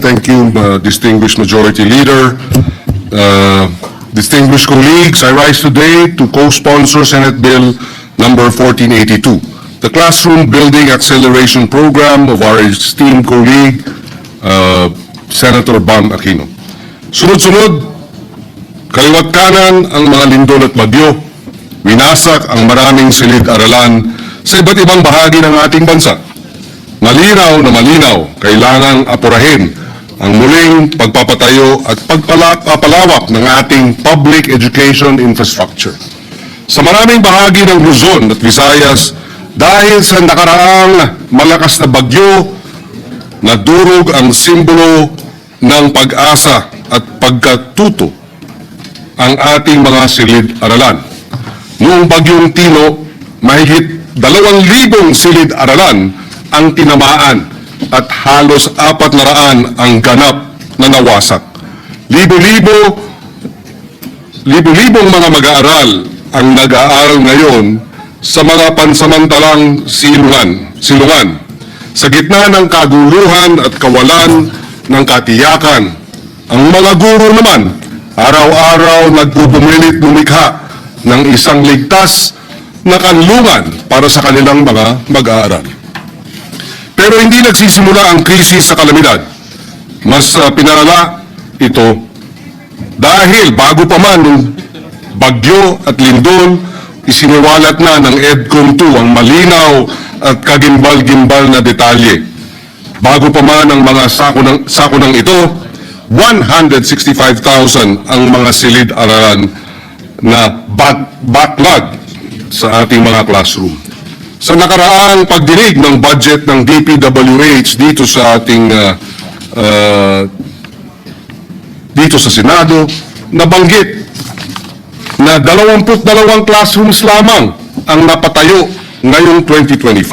Thank you, uh, distinguished Majority Leader. Uh, Distinguished colleagues, I rise today to co-sponsor Senate Bill Number 1482, the Classroom Building Acceleration Program of our esteemed colleague, uh, Senator Bam Aquino. Sunod-sunod, kaliwat kanan ang mga lindol at bagyo. Winasak ang maraming silid-aralan sa iba't ibang bahagi ng ating bansa. Malinaw na malinaw, kailangang apurahin ang muling pagpapatayo at pagpapalawak ng ating public education infrastructure. Sa maraming bahagi ng Luzon at Visayas, dahil sa nakaraang malakas na bagyo, nadurog ang simbolo ng pag-asa at pagkatuto ang ating mga silid-aralan. Noong bagyong Tino, mahigit dalawang libong silid-aralan ang tinamaan at halos apat na raan ang ganap na nawasak. Libo-libo, libo-libong mga mag-aaral ang nag-aaral ngayon sa mga pansamantalang silungan, silungan. Sa gitna ng kaguluhan at kawalan ng katiyakan, ang mga guro naman, araw-araw nagbubumilit lumikha ng isang ligtas na kanlungan para sa kanilang mga mag-aaral. Pero hindi nagsisimula ang krisis sa kalamidad. Mas uh, pinalala ito dahil bago pa man ng bagyo at lindol, isiniwalat na ng EDCOM 2 ang malinaw at kagimbal-gimbal na detalye. Bago pa man ang mga sakunang, sakunang ito, 165,000 ang mga silid-aralan na back, backlog sa ating mga classroom. Sa nakaraang pagdinig ng budget ng DPWH dito sa ating uh, uh, dito sa Senado, nabanggit na 22 classrooms lamang ang napatayo ngayong 2025.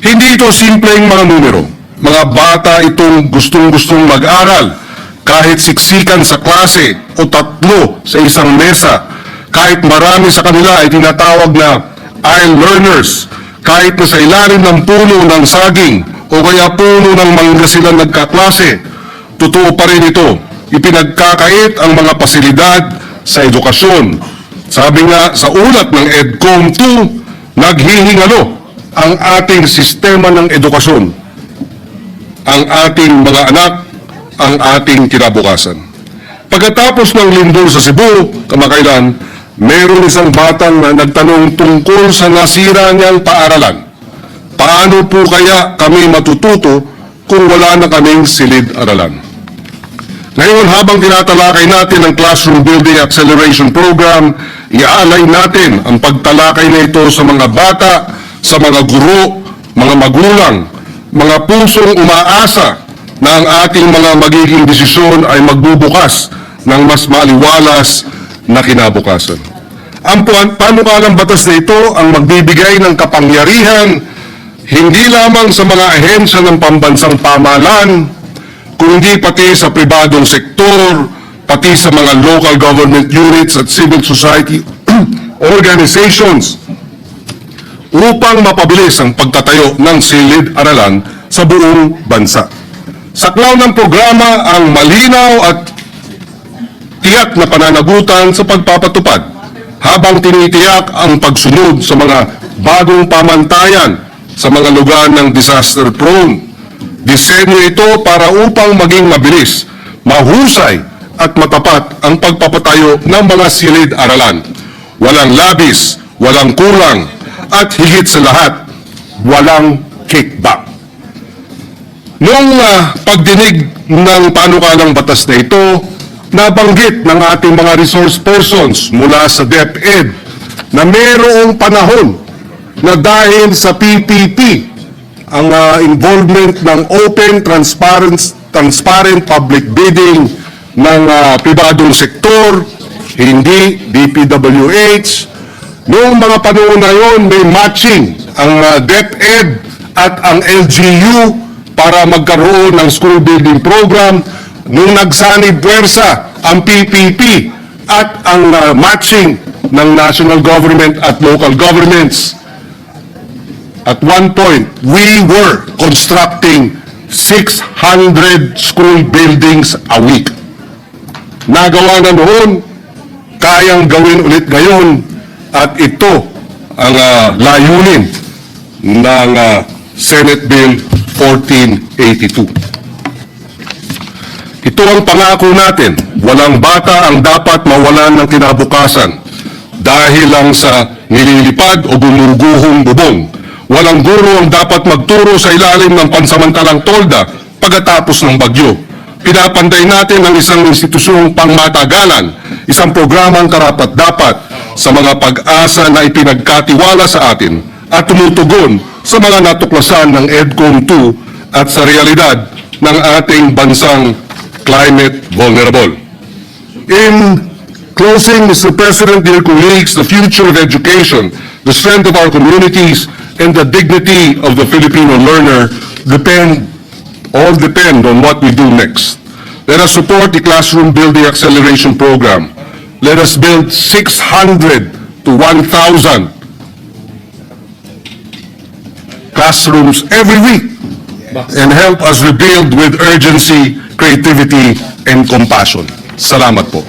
Hindi ito simpleng mga numero. Mga bata itong gustong-gustong mag-aral kahit siksikan sa klase o tatlo sa isang mesa, kahit marami sa kanila ay tinatawag na aisle learners, kahit na sa ilalim ng puno ng saging o kaya puno ng mangga sila nagkaklase, totoo pa rin ito. Ipinagkakait ang mga pasilidad sa edukasyon. Sabi nga sa ulat ng EDCOM 2, naghihingalo ang ating sistema ng edukasyon, ang ating mga anak, ang ating kinabukasan. Pagkatapos ng lindol sa Cebu, kamakailan, meron isang batang na nagtanong tungkol sa nasira niyang paaralan. Paano po kaya kami matututo kung wala na kaming silid-aralan? Ngayon, habang tinatalakay natin ang Classroom Building Acceleration Program, iaalay natin ang pagtalakay na ito sa mga bata, sa mga guro, mga magulang, mga pusong umaasa na ang ating mga magiging desisyon ay magbubukas ng mas maliwalas na kinabukasan. Ang panukalang batas na ito ang magbibigay ng kapangyarihan hindi lamang sa mga ahensya ng pambansang pamahalaan, kundi pati sa pribadong sektor, pati sa mga local government units at civil society organizations upang mapabilis ang pagtatayo ng silid-aralan sa buong bansa. Saklaw ng programa ang malinaw at tiyak na pananagutan sa pagpapatupad habang tinitiyak ang pagsunod sa mga bagong pamantayan sa mga lugar ng disaster prone. Disenyo ito para upang maging mabilis, mahusay at matapat ang pagpapatayo ng mga silid-aralan. Walang labis, walang kulang, at higit sa lahat, walang kickback. Noong ah, pagdinig ng panukalang batas na ito, nabanggit ng ating mga resource persons mula sa DepEd na mayroong panahon na dahil sa PPP, ang ah, involvement ng open, transparent, transparent public bidding ng ah, pribadong sektor, hindi DPWH, Noong mga panahon na yon, may matching ang uh, DepEd at ang LGU para magkaroon ng school building program. Nung nagsanib puwersa ang PPP at ang uh, matching ng national government at local governments. At one point, we were constructing 600 school buildings a week. Nagawa na noon, kayang gawin ulit ngayon at ito ang ah, layunin ng ah, Senate Bill 1482. Ito ang pangako natin. Walang bata ang dapat mawalan ng kinabukasan dahil lang sa nililipad o gumuguhong bubong. Walang guro ang dapat magturo sa ilalim ng pansamantalang tolda pagkatapos ng bagyo. Pinapantay natin ang isang institusyong pangmatagalan, isang programang karapat-dapat sa mga pag-asa na ipinagkatiwala sa atin at tumutugon sa mga natuklasan ng EDCOM 2 at sa realidad ng ating bansang climate vulnerable. In closing, Mr. President, dear colleagues, the future of education, the strength of our communities, and the dignity of the Filipino learner depend, all depend on what we do next. Let us support the Classroom Building Acceleration Program. Let us build 600 to 1,000 classrooms every week and help us rebuild with urgency, creativity, and compassion. Salamat po.